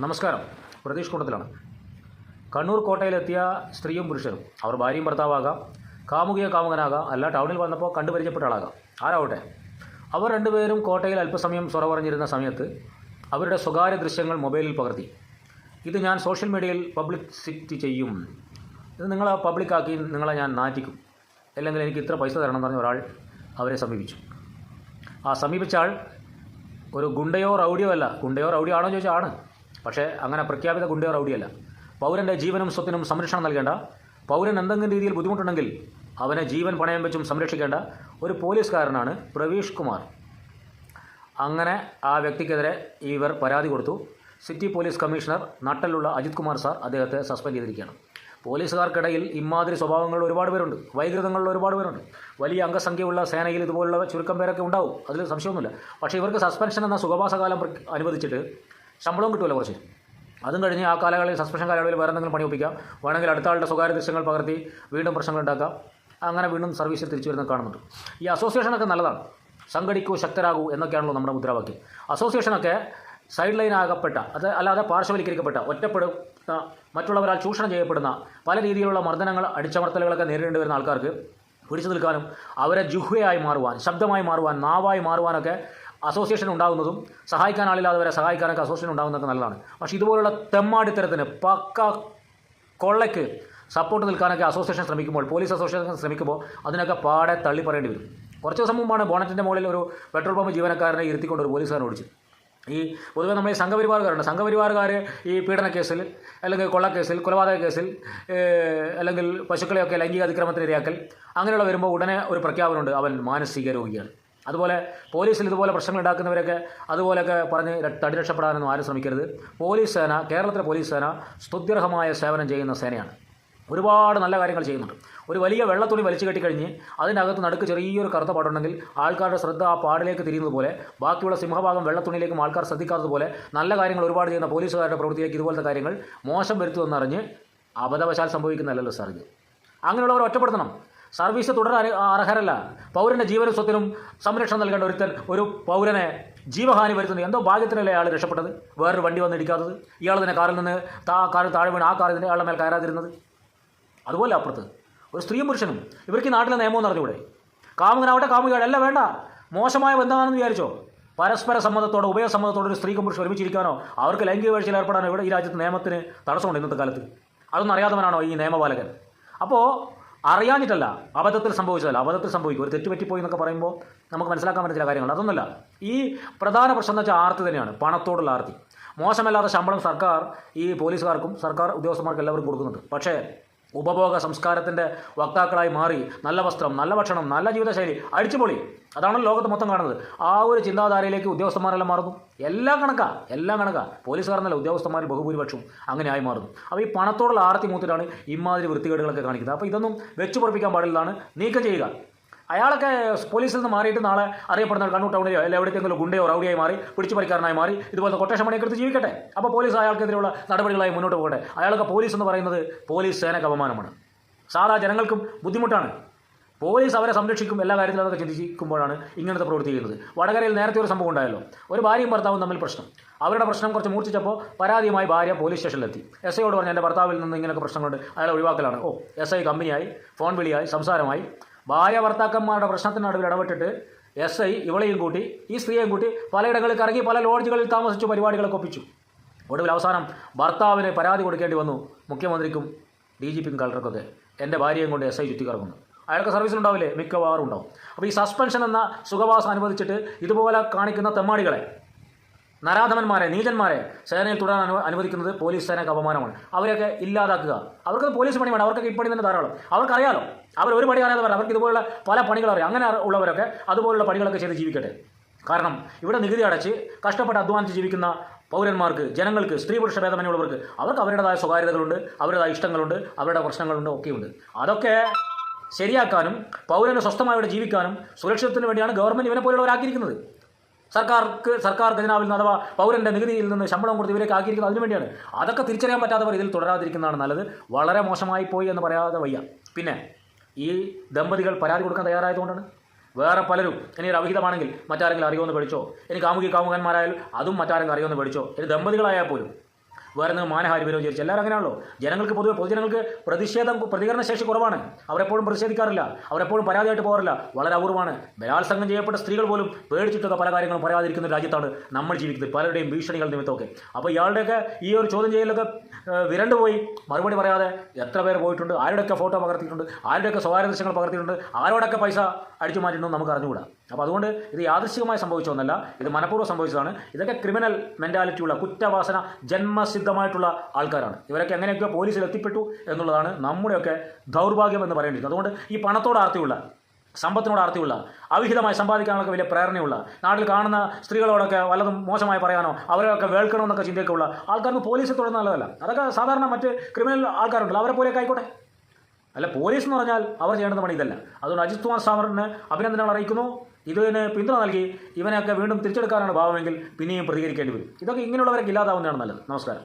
നമസ്കാരം. പ്രതീഷ് കൂട്ടത്തിലാണ്. കണ്ണൂർ കോട്ടയിലെത്തിയ സ്ത്രീയും പുരുഷനും. അവർ ഭാര്യയും ഭർത്താവാകാം. കാമുകിയോ കാമുകനാകാം. അല്ല ടൗണിൽ വന്നപ്പോൾ കണ്ടുപരിചയപ്പെട്ട ആളാകാം. ആരാവട്ടെ? അവർ രണ്ടുപേരും കോട്ടയിൽ അല്പസമയം സ്വറ പറഞ്ഞിരുന്ന സമയത്ത് അവരുടെ സ്വകാര്യ ദൃശ്യങ്ങൾ മൊബൈലിൽ പകർത്തി. ഇത് ഞാൻ സോഷ്യൽ മീഡിയയിൽ പബ്ലിസിറ്റി ചെയ്യും. ഇത് നിങ്ങളെ പബ്ലിക്കാക്കി നിങ്ങളെ ഞാൻ നാറ്റിക്കും. അല്ലെങ്കിൽ എനിക്ക് ഇത്ര പൈസ തരണം എന്ന് പറഞ്ഞ ഒരാൾ അവരെ സമീപിച്ചു. ആ സമീപിച്ച ആൾ ഒരു ഗുണ്ടയോ റൗഡിയോ അല്ല. ഗുണ്ടയോ റൗഡിയോ ആണോ ചോദിച്ചാൽ ആണ്. പക്ഷേ അങ്ങനെ പ്രഖ്യാപിത ഗുണ്ടയോ റൗഡിയല്ല പൗരന്റെ ജീവനും സ്വത്തിനും സംരക്ഷണം നൽകേണ്ട. പൗരൻ എന്തെങ്കിലും രീതിയിൽ ബുദ്ധിമുട്ടുണ്ടെങ്കിൽ അവനെ ജീവൻ പണയം വെച്ചും സംരക്ഷിക്കേണ്ട ഒരു പോലീസുകാരനാണ് പ്രവീഷ് കുമാർ. അങ്ങനെ ആ വ്യക്തിക്കെതിരെ ഇവർ പരാതി കൊടുത്തു. സിറ്റി പോലീസ് കമ്മീഷണർ നട്ടലുള്ള അജിത് കുമാർ സാർ അദ്ദേഹത്തെ സസ്പെൻഡ് ചെയ്തിരിക്കുകയാണ്. പോലീസുകാർക്കിടയിൽ ഇമാതിരി സ്വഭാവങ്ങൾ ഒരുപാട് പേരുണ്ട്. വൈകൃതങ്ങളിൽ ഒരുപാട് പേരുണ്ട്. വലിയ അംഗസംഖ്യയുള്ള സേനയിൽ ഇതുപോലുള്ള ചുരുക്കം പേരൊക്കെ ഉണ്ടാവും. അതിൽ സംശയമൊന്നുമില്ല. പക്ഷേ ഇവർക്ക് സസ്പെൻഷൻ എന്ന സുഖവാസകാലം അനുവദിച്ചിട്ട് ശമ്പളവും കിട്ടുമല്ലോ കുറച്ച്. അതും കഴിഞ്ഞ് ആ കാലങ്ങളിൽ സസ്പെൻഷൻ കാലയളവിൽ വേറെ എന്തെങ്കിലും പണി ഒപ്പിക്കാം. വേണമെങ്കിൽ അടുത്ത ആളുടെ സ്വകാര്യ ദൃശ്യങ്ങൾ പകർത്തി വീണ്ടും പ്രശ്നങ്ങൾ ഉണ്ടാക്കാം. അങ്ങനെ വീണ്ടും സർവീസിൽ തിരിച്ചു വരുന്നത് കാണുന്നുണ്ട്. ഈ അസോസിയേഷനൊക്കെ നല്ലതാണ്. സംഘടിക്കൂ ശക്തരാകൂ എന്നൊക്കെയാണല്ലോ നമ്മുടെ മുദ്രാവാക്യം. അസോസിയേഷനൊക്കെ സൈഡ് ലൈൻ ആകപ്പെട്ട അത് അല്ലാതെ പാർശ്വവൽക്കരിക്കപ്പെട്ട ഒറ്റപ്പെടുന്ന മറ്റുള്ളവരാൽ ചൂഷണം ചെയ്യപ്പെടുന്ന പല രീതിയിലുള്ള മർദ്ദനങ്ങൾ അടിച്ചമർത്തലുകളൊക്കെ നേരിടേണ്ടി വരുന്ന ആൾക്കാർക്ക് പിടിച്ചു നിൽക്കാനും അവരെ ജുഹ്വയായി മാറുവാൻ ശബ്ദമായി മാറുവാൻ നാവായി മാറുവാനൊക്കെ അസോസിയേഷൻ ഉണ്ടാകുന്നതും സഹായിക്കാൻ ആളില്ലാത്തവരെ സഹായിക്കാനൊക്കെ അസോസിയേഷൻ ഉണ്ടാകുന്നതൊക്കെ നല്ലതാണ്. പക്ഷേ ഇതുപോലുള്ള തെമ്മാടിത്തരത്തിന് പക്ക കൊള്ളയ്ക്ക് സപ്പോർട്ട് നിൽക്കാനൊക്കെ അസോസിയേഷൻ ശ്രമിക്കുമ്പോൾ പോലീസ് അസോസിയേഷൻ ശ്രമിക്കുമ്പോൾ അതിനൊക്കെ പാടെ തള്ളി പറയേണ്ടി വരും. കുറച്ച് ദിവസം മുമ്പാണ് ബോണറ്റിന്റെ മുകളിൽ ഒരു പെട്രോൾ പമ്പ് ജീവനക്കാരനെ ഇരുത്തിക്കൊണ്ട് ഒരു പോലീസുകാരൻ ഓടിച്ചു. ഈ പൊതുവെ നമ്മൾ ഈ സംഘപരിവാറുകാരുണ്ട് സംഘപരിവാറുകാർ ഈ പീഡന കേസിൽ അല്ലെങ്കിൽ കൊള്ളക്കേസിൽ കൊലപാതക കേസിൽ അല്ലെങ്കിൽ പശുക്കളെയൊക്കെ ലൈംഗിക അതിക്രമത്തിന് ഇരയാക്കൽ അങ്ങനെയുള്ള വരുമ്പോൾ ഉടനെ ഒരു പ്രഖ്യാപനമുണ്ട്. അവൻ മാനസിക രോഗിയാണ്. അതുപോലെ പോലീസിൽ ഇതുപോലെ പ്രശ്നങ്ങൾ ഉണ്ടാക്കുന്നവരൊക്കെ അതുപോലെയൊക്കെ പറഞ്ഞ് തടി രക്ഷപ്പെടാനൊന്നും ആരും ശ്രമിക്കരുത്. പോലീസ് സേന കേരളത്തിലെ പോലീസ് സേന സ്തുത്യർഹമായ സേവനം ചെയ്യുന്ന സേനയാണ്. ഒരുപാട് നല്ല കാര്യങ്ങൾ ചെയ്യുന്നുണ്ട്. ഒരു വലിയ വെള്ളത്തുണി വലിച്ചു കെട്ടിക്കഴിഞ്ഞ് അതിനകത്ത് നടുക്ക് ചെറിയൊരു കറുത്ത പാടുണ്ടെങ്കിൽ ആൾക്കാരുടെ ശ്രദ്ധ ആ പാടിലേക്ക് തിരിയുന്നത് പോലെ ബാക്കിയുള്ള സിംഹഭാഗം വെള്ളത്തുണിയിലേക്കും ആൾക്കാർ ശ്രദ്ധിക്കാത്തതുപോലെ നല്ല കാര്യങ്ങൾ ഒരുപാട് ചെയ്യുന്ന പോലീസുകാരുടെ പ്രവൃത്തിയിലേക്ക് ഇതുപോലത്തെ കാര്യങ്ങൾ മോശം വരുത്തുമെന്നറിഞ്ഞ് അബദ്ധവശാൽ സംഭവിക്കുന്നതല്ലല്ലോ സാർ ഇത്. അങ്ങനെയുള്ളവർ ഒറ്റപ്പെടുത്തണം. സർവീസ് തുടരാൻ അർഹരല്ല. പൗരന്റെ ജീവനും സ്വത്തിനും സംരക്ഷണം നൽകേണ്ട ഒരുത്തൻ ഒരു പൗരനെ ജീവഹാനി വരുത്തുന്നത് എന്തോ ഭാഗ്യത്തിനല്ലേ അയാൾ രക്ഷപ്പെട്ടത്? വേറൊരു വണ്ടി വന്ന് ഇടിക്കാത്തത്? ഇയാൾ തന്നെ കാറിൽ നിന്ന് താ കാറിൽ താഴെ വീണ് ആ കാറിൽ നിന്ന് അയാളുടെ മേൽ കയറാതിരുന്നത്? അതുപോലെ അപ്പുറത്ത് ഒരു സ്ത്രീയും പുരുഷനും. ഇവർക്ക് ഈ നാട്ടിലെ നിയമം അറിഞ്ഞൂടെ കാമുകനാവട്ടെ കാമുകയാണ് അല്ല വേണ്ട. മോശമായ ബന്ധമാണെന്ന് വിചാരിച്ചോ? പരസ്പര സമ്മതത്തോടെ ഉഭയസമ്മതത്തോടെ ഒരു സ്ത്രീക്കും പുരുഷൻ ഒരുമിച്ചിരിക്കാനോ അവർക്ക് ലൈംഗിക വീഴ്ചയിൽ ഏർപ്പെടാനോ ഇവിടെ ഈ രാജ്യത്ത് നിയമത്തിന് തടസ്സമുണ്ട് ഇന്നത്തെ കാലത്ത്. അതൊന്നും അറിയാത്തവനാണോ ഈ നിയമപാലകൻ? അപ്പോൾ അറിയാഞ്ഞിട്ടല്ല. അബദ്ധത്തിൽ സംഭവിച്ചതല്ല. അബദ്ധത്തിൽ സംഭവിക്കും. ഒരു തെറ്റുപറ്റിപ്പോയി എന്നൊക്കെ പറയുമ്പോൾ നമുക്ക് മനസ്സിലാക്കാൻ പറ്റുന്ന ചില കാര്യങ്ങൾ അതൊന്നുമല്ല. ഈ പ്രധാന പ്രശ്നം എന്ന് വെച്ചാൽ ആർത്തി തന്നെയാണ്. പണത്തോടുള്ള ആർത്തി. മോശമല്ലാത്ത ശമ്പളം സർക്കാർ ഈ പോലീസുകാർക്കും സർക്കാർ ഉദ്യോഗസ്ഥന്മാർക്കും എല്ലാവർക്കും കൊടുക്കുന്നുണ്ട്. പക്ഷേ ഉപഭോഗ സംസ്കാരത്തിന്റെ വക്താക്കളായി മാറി നല്ല വസ്ത്രം നല്ല ഭക്ഷണം നല്ല ജീവിതശൈലി അടിച്ചുപൊളി. അതാണ് ലോകത്ത് മൊത്തം കാണുന്നത്. ആ ഒരു ചിന്താധാരയിലേക്ക് ഉദ്യോഗസ്ഥന്മാരെല്ലാം മാറുന്നു. എല്ലാം കണക്കാ എല്ലാം കണക്കാ. പോലീസുകാരെന്നല്ല ഉദ്യോഗസ്ഥന്മാരിൽ ബഹുഭൂരിപക്ഷവും അങ്ങനെ ആയി മാറുന്നു. അപ്പോൾ ഈ പണത്തോടുള്ള ആർത്തി മൂത്തിലാണ് ഇമാതിരി വൃത്തികേടുകളൊക്കെ കാണിക്കുന്നത്. അപ്പോൾ ഇതൊന്നും വെച്ചു പൊറപ്പിക്കാൻ പാടില്ലതാണ് നീക്കം ചെയ്യുക. അയാളൊക്കെ പോലീസിൽ നിന്ന് മാറിയിട്ട് നാളെ അറിയപ്പെടുന്ന കണ്ണൂർ ടൗണിലോ അല്ലെങ്കിൽ എവിടേക്കെങ്കിലും ഗുണ്ടയോ റൗഡിയായി മാറി പിടിച്ചു പറിക്കാരനായി മാറി ഇതുപോലത്തെ കൊട്ടേഷൻ പണിയൊക്കെ എടുത്ത് ജീവിക്കട്ടെ. അപ്പോൾ പോലീസ് അയാൾക്കെതിരെയുള്ള നടപടികളായി മുന്നോട്ട് പോകട്ടെ. അയാളൊക്കെ പോലീസ് എന്ന് പറയുന്നത് പോലീസ് സേനക്ക് അപമാനമാണ്. സാധാ ജനങ്ങൾക്കും ബുദ്ധിമുട്ടാണ്. പോലീസ് അവരെ സംരക്ഷിക്കും എല്ലാ കാര്യത്തിലും അതൊക്കെ ചിന്തിക്കുമ്പോഴാണ് ഇങ്ങനത്തെ പ്രവൃത്തി ചെയ്യുന്നത്. വടകരയിൽ നേരത്തെ ഒരു സംഭവം ഉണ്ടായല്ലോ. ഒരു ഭാര്യയും ഭർത്താവും തമ്മിൽ പ്രശ്നം. അവരുടെ പ്രശ്നം കുറച്ച് മൂർച്ഛിച്ചപ്പോൾ പരാതിയുമായി ഭാര്യ പോലീസ് സ്റ്റേഷനിലെത്തി. എസ് ഐയോട് പറഞ്ഞു എന്റെ ഭർത്താവിൽ നിന്ന് ഇങ്ങനെയൊക്കെ പ്രശ്നങ്ങളുണ്ട്. അയാളെ ഒഴിവാക്കലാണ്. ഓ എസ് ഐ കമ്പനിയായി ഫോൺ വിളിയായി സംസാരമായി. ഭാര്യ ഭർത്താക്കന്മാരുടെ പ്രശ്നത്തിന് നടുവിൽ ഇടപെട്ടിട്ട് എസ് ഐ ഇവളെയും കൂട്ടി ഈ സ്ത്രീയെയും കൂട്ടി പലയിടങ്ങളിൽ കറങ്ങി പല ലോഡ്ജുകളിൽ താമസിച്ചു പരിപാടികളൊക്കെ ഒപ്പിച്ചു. ഒടുവിൽ അവസാനം ഭർത്താവിന് പരാതി കൊടുക്കേണ്ടി വന്നു. മുഖ്യമന്ത്രിക്കും ഡി ജി പിക്കും കളക്ടർക്കൊക്കെ എന്റെ ഭാര്യയും കൊണ്ട് എസ് ഐ ചുറ്റി കറങ്ങുന്നു അയാൾക്ക് സർവീസിലുണ്ടാവില്ലേ മിക്കവാറും ഉണ്ടാവും. അപ്പോൾ ഈ സസ്പെൻഷൻ എന്ന സുഖവാസം അനുവദിച്ചിട്ട് ഇതുപോലെ കാണിക്കുന്ന തെമ്മാടികളെ നരാധമന്മാരെ നീചന്മാരെ സേനയിൽ തുടരാൻ അനു അനുവദിക്കുന്നത് പോലീസ് സേനയ്ക്ക് അപമാനമാണ്. അവരെയൊക്കെ ഇല്ലാതാക്കുക. അവർക്ക് പോലീസ് പണി വേണം. അവർക്കൊക്കെ ഈ പണി തന്നെ ധാരാളം. അവർക്കറിയാലോ അവർ ഒരു പണി അറിയാതെ പറയാം അവർക്ക് ഇതുപോലുള്ള പല പണികൾ അറിയാം. അങ്ങനെ ഉള്ളവരൊക്കെ അതുപോലുള്ള പണികളൊക്കെ ചെയ്ത് ജീവിക്കട്ടെ. കാരണം ഇവിടെ നികുതി അടച്ച് കഷ്ടപ്പെട്ട് അധ്വാനിച്ച് ജീവിക്കുന്ന പൗരന്മാർക്ക് ജനങ്ങൾക്ക് സ്ത്രീ പുരുഷ ഭേദമന്യുള്ളവർക്ക് അവർക്ക് അവരുടേതായ സ്വകാര്യതകളുണ്ട് അവരുടേതായ ഇഷ്ടങ്ങളുണ്ട് അവരുടെ പ്രശ്നങ്ങളുണ്ട് ഒക്കെയുണ്ട്. അതൊക്കെ ശരിയാക്കാനും പൗരന് സ്വസ്ഥമായി ഇവിടെ ജീവിക്കാനും സുരക്ഷിതത്തിന് വേണ്ടിയാണ് ഗവൺമെന്റ് ഇവനെ പോലുള്ളവരാക്കിയിരിക്കുന്നത് സർക്കാർക്ക് സർക്കാർ ഖജനാവിൽ നിന്ന് അഥവാ പൗരന്റെ നികുതിയിൽ നിന്ന് ശമ്പളം കൊടുത്ത് ഇവരേക്ക് ആക്കിയിരിക്കുന്നത് അതിനു വേണ്ടിയാണ്. അതൊക്കെ തിരിച്ചറിയാൻ പറ്റാത്തവർ ഇതിൽ തുടരാതിരിക്കുന്നതാണ് നല്ലത്. വളരെ മോശമായി പോയി എന്ന് പറയാതെ വയ്യ. പിന്നെ ഈ ദമ്പതികൾ പരാതി കൊടുക്കാൻ തയ്യാറായതുകൊണ്ടാണ്. വേറെ പലരും ഇനി ഒരു അവിഹിതമാണെങ്കിൽ മറ്റാരെങ്കിലും അറിയുമെന്ന് പഠിച്ചോ ഇനി കാമുകി കാമുകന്മാരായാലും അതും മറ്റാരെങ്കിലും അറിയുമെന്ന് പഠിച്ചോ ഇനി ദമ്പതികളായാൽ പോലും വേറെ നിങ്ങൾ മാനഹാരി വിചാരിച്ചു എല്ലാവരും അങ്ങനെയാണല്ലോ. ജനങ്ങൾക്ക് പൊതുവെ പൊതുജനങ്ങൾക്ക് പ്രതിഷേധം പ്രതികരണ ശേഷി കുറവാണ്. അവരെപ്പോഴും പ്രതിഷേധിക്കാറില്ല. അവരെപ്പോഴും പരാതിയായിട്ട് പോകാറില്ല. വളരെ അപൂർവമാണ്. ബലാത്സംഗം ചെയ്യപ്പെട്ട സ്ത്രീകൾ പോലും പേടിച്ചിട്ടൊക്കെ പല കാര്യങ്ങളും പറയാതിരിക്കുന്ന രാജ്യത്താണ് നമ്മൾ ജീവിക്കുന്നത് പലരുടെയും ഭീഷണികൾ നിമിത്തമൊക്കെ. അപ്പോൾ ഇയാളുടെയൊക്കെ ഈ ഒരു ചോദ്യം ചെയ്യലൊക്കെ വിരണ്ടു പോയി. മറുപടി പറയാതെ എത്ര പേർ പോയിട്ടുണ്ട് ആരുടെയൊക്കെ ഫോട്ടോ പകർത്തിയിട്ടുണ്ട് ആരുടെയൊക്കെ സ്വകാര്യ ദൃശ്യങ്ങൾ പകർത്തിയിട്ടുണ്ട് ആരോടൊക്കെ പൈസ അടിച്ചു മാറ്റിയിട്ടുണ്ടെന്ന് നമുക്ക് അറിഞ്ഞുകൂടാ. അപ്പോൾ അതുകൊണ്ട് ഇത് യാദൃശ്ചികമായി സംഭവിച്ചതൊന്നല്ല ഇത് മനഃപൂർവം സംഭവിച്ചതാണ്. ഇതൊക്കെ ക്രിമിനൽ മെന്റാലിറ്റിയുള്ള കുറ്റവാസന ജന്മസിദ്ധമായിട്ടുള്ള ആൾക്കാരാണ്. ഇവരൊക്കെ എങ്ങനെയൊക്കെ പോലീസിൽ എത്തിപ്പെട്ടു എന്നുള്ളതാണ് നമ്മുടെയൊക്കെ ദൗർഭാഗ്യം എന്ന് പറയേണ്ടിയിരിക്കുന്നത്. അതുകൊണ്ട് ഈ പണത്തോട് ആർത്തിയുള്ള സമ്പത്തിനോട് ആർത്തിയുള്ള അവിഹിതമായി സമ്പാദിക്കാനൊക്കെ വലിയ പ്രേരണയുള്ള നാട്ടിൽ കാണുന്ന സ്ത്രീകളോടൊക്കെ വല്ലതും മോശമായി പറയാനോ അവരെയൊക്കെ വേൾക്കണമെന്നൊക്കെ ചിന്തയൊക്കെ ഉള്ള ആൾക്കാർക്ക് പോലീസിൽ തുടർന്ന് നല്ലതല്ല. അതൊക്കെ സാധാരണ മറ്റ് ക്രിമിനൽ ആൾക്കാരുണ്ടല്ലോ അവരെ പോലെയൊക്കെ ആയിക്കോട്ടെ. അല്ല പോലീസ് എന്ന് പറഞ്ഞാൽ അവർ ചെയ്യേണ്ടത് പണി ഇതല്ല. അതുകൊണ്ട് അജിത് കുമാർ സാമറിന് അഭിനന്ദനങ്ങൾ അറിയിക്കുന്നു. ഇതിന് പിന്തുണ നൽകി ഇവനെയൊക്കെ വീണ്ടും തിരിച്ചെടുക്കാനാണ് ഭാവമെങ്കിൽ പിന്നെയും പ്രതികരിക്കേണ്ടി വരും. ഇതൊക്കെ ഇങ്ങനെയുള്ളവരൊക്കെ ഇല്ലാതാവുന്നതാണ് നല്ലത്. നമസ്കാരം.